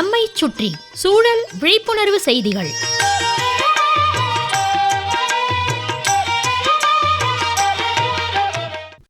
நம்மை சுற்றி சூழல் விழிப்புணர்வு செய்திகள்.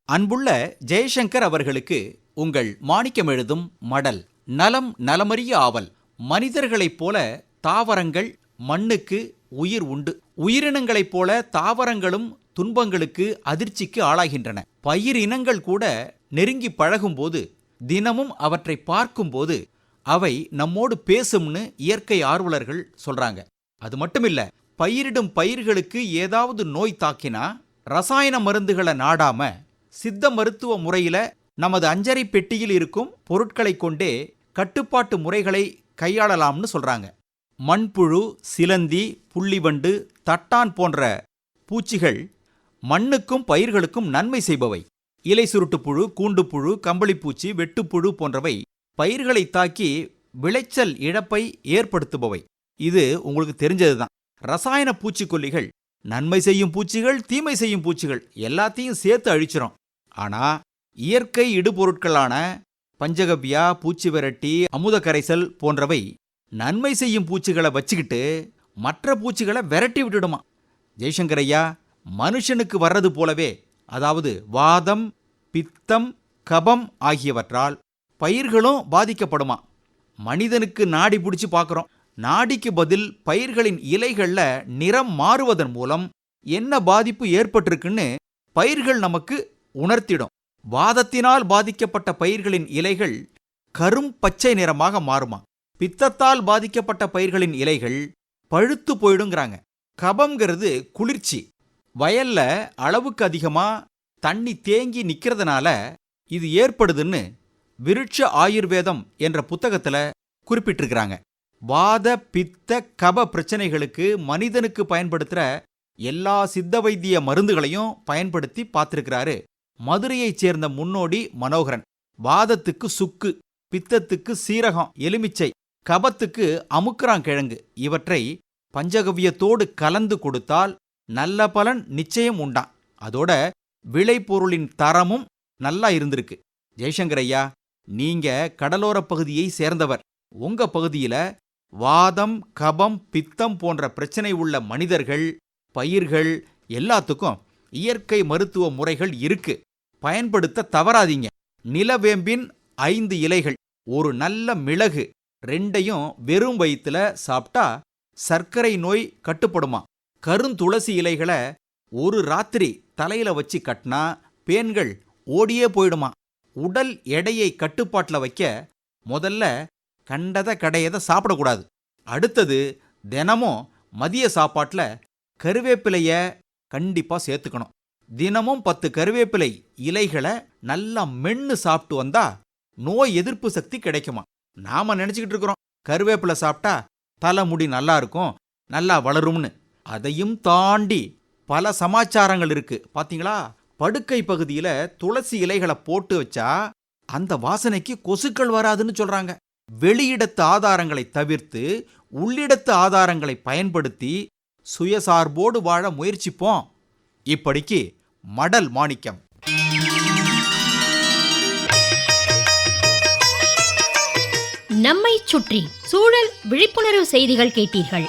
அன்புள்ள ஜெயசங்கர் அவர்களுக்கு உங்கள் மாணிக்கம் எழுதும் மடல் நலம் நலமறிய ஆவல் மனிதர்களைப் போல தாவரங்கள் மண்ணுக்கு உயிர் உண்டு. உயிரினங்களைப் போல தாவரங்களும் துன்பங்களுக்கு அதிர்ச்சிக்கு ஆளாகின்றன. பயிர் இனங்கள் கூட நெருங்கி பழகும்போது தினமும் அவற்றை பார்க்கும்போது அவை நம்மோடு பேசும்னு இயற்கை ஆர்வலர்கள் சொல்றாங்க. அது மட்டுமில்ல பயிரிடும் பயிர்களுக்கு ஏதாவது நோய் தாக்கினா ரசாயன மருந்துகளை நாடாம சித்த மருத்துவ முறையில நமது அஞ்சறை பெட்டியில் இருக்கும் பொருட்களை கொண்டே கட்டுப்பாட்டு முறைகளை கையாளலாம்னு சொல்றாங்க. மண்புழு சிலந்தி புள்ளிவண்டு தட்டான் போன்ற பூச்சிகள் மண்ணுக்கும் பயிர்களுக்கும் நன்மை செய்பவை. இலை சுருட்டுப்புழு கூண்டுப்புழு கம்பளிப்பூச்சி வெட்டுப்புழு போன்றவை பயிர்களை தாக்கி விளைச்சல் இழப்பை ஏற்படுத்துபவை. இது உங்களுக்கு தெரிஞ்சதுதான். ரசாயன பூச்சிக்கொல்லிகள் நன்மை செய்யும் பூச்சிகள் தீமை செய்யும் பூச்சிகள் எல்லாத்தையும் சேர்த்து அழிச்சிரும். ஆனா இயற்கை இடுபொருட்களான பஞ்சகவ்யா பூச்சி விரட்டி அமுத கரைசல் போன்றவை நன்மை செய்யும் பூச்சிகளை வச்சுக்கிட்டு மற்ற பூச்சிகளை விரட்டி விட்டுடுமா? ஜெய்சங்கர் ஐயா மனுஷனுக்கு வர்றது போலவே அதாவது வாதம் பித்தம் கபம் ஆகியவற்றால் பயிர்களும் பாதிக்கப்படுமா? மனிதனுக்கு நாடி பிடிச்சு பார்க்குறோம். நாடிக்கு பதில் பயிர்களின் இலைகள்ல நிறம் மாறுவதன் மூலம் என்ன பாதிப்பு ஏற்பட்டிருக்குன்னு பயிர்கள் நமக்கு உணர்த்திடும். வாதத்தினால் பாதிக்கப்பட்ட பயிர்களின் இலைகள் கரும் பச்சை நிறமாக மாறுமா? பித்தத்தால் பாதிக்கப்பட்ட பயிர்களின் இலைகள் பழுத்து போயிடுங்கிறாங்க. கபம்ங்கிறது குளிர்ச்சி. வயல்ல அளவுக்கு அதிகமா தண்ணி தேங்கி நிற்கிறதுனால இது ஏற்படுதுன்னு விருட்ச ஆயுர்வேதம் என்ற புத்தகத்துல குறிப்பிட்டிருக்கிறாங்க. வாத பித்த கப பிரச்சனைகளுக்கு மனிதனுக்கு பயன்படுத்துற எல்லா சித்த வைத்திய மருந்துகளையும் பயன்படுத்தி பார்த்திருக்கிறாரு. மதுரையைச் சேர்ந்த முன்னோடி மனோகரன். வாதத்துக்கு சுக்கு பித்தத்துக்கு சீரகம் எலுமிச்சை கபத்துக்கு அமுக்கராங்கிழங்கு இவற்றை பஞ்சகவ்யத்தோடு கலந்து கொடுத்தால் நல்ல பலன் நிச்சயம் உண்டான் அதோட விளைபொருளின் தரமும் நல்லா இருந்திருக்கு. ஜெய்சங்கர் ஐயா நீங்க கடலோரப் பகுதியை சேர்ந்தவர். உங்க பகுதியில வாதம் கபம் பித்தம் போன்ற பிரச்சனை உள்ள மனிதர்கள் பயிர்கள் எல்லாத்துக்கும் இயற்கை மருத்துவ முறைகள் இருக்கு. பயன்படுத்த தவறாதீங்க. நிலவேம்பின் ஐந்து இலைகள் ஒரு நல்ல மிளகு ரெண்டையும் வெறும் வயிற்றுல சாப்பிட்டா சர்க்கரை நோய் கட்டுப்படுமா? கருந்துளசி இலைகளை ஒரு ராத்திரி தலையில வச்சு கட்டினா பேன்கள் ஓடியே போயிடுமா? உடல் எடையை கட்டுப்பாட்டில் வைக்க முதல்ல கண்டதை கடையதை சாப்பிடக்கூடாது. அடுத்தது தினமும் மதிய சாப்பாட்டில் கருவேப்பிலையை கண்டிப்பாக சேர்த்துக்கணும். தினமும் பத்து கருவேப்பிலை இலைகளை நல்லா மென்னு சாப்பிட்டு வந்தா நோய் எதிர்ப்பு சக்தி கிடைக்குமா? நாம நினச்சிக்கிட்டு இருக்கிறோம். கருவேப்பிலை சாப்பிட்டா தலைமுடி நல்லா இருக்கும் நல்லா வளரும்னு. அதையும் தாண்டி பல சமாச்சாரங்கள் இருக்கு. பாத்தீங்களா? படுக்கை பகுதியில துளசி இலைகளை போட்டு வச்சா அந்த வாசனைக்கு கொசுக்கள் வராதுன்னு சொல்றாங்க. வெளியிடத்து ஆதாரங்களை தவிர்த்து உள்ளிடத்து ஆதாரங்களை பயன்படுத்தி சுயசார்போடு வாழ முயற்சிப்போம். இப்படிக்கு மடல் மாணிக்கம். நம்மை சுற்றி சூழல் விழிப்புணர்வு செய்திகள் கேட்டீர்கள்.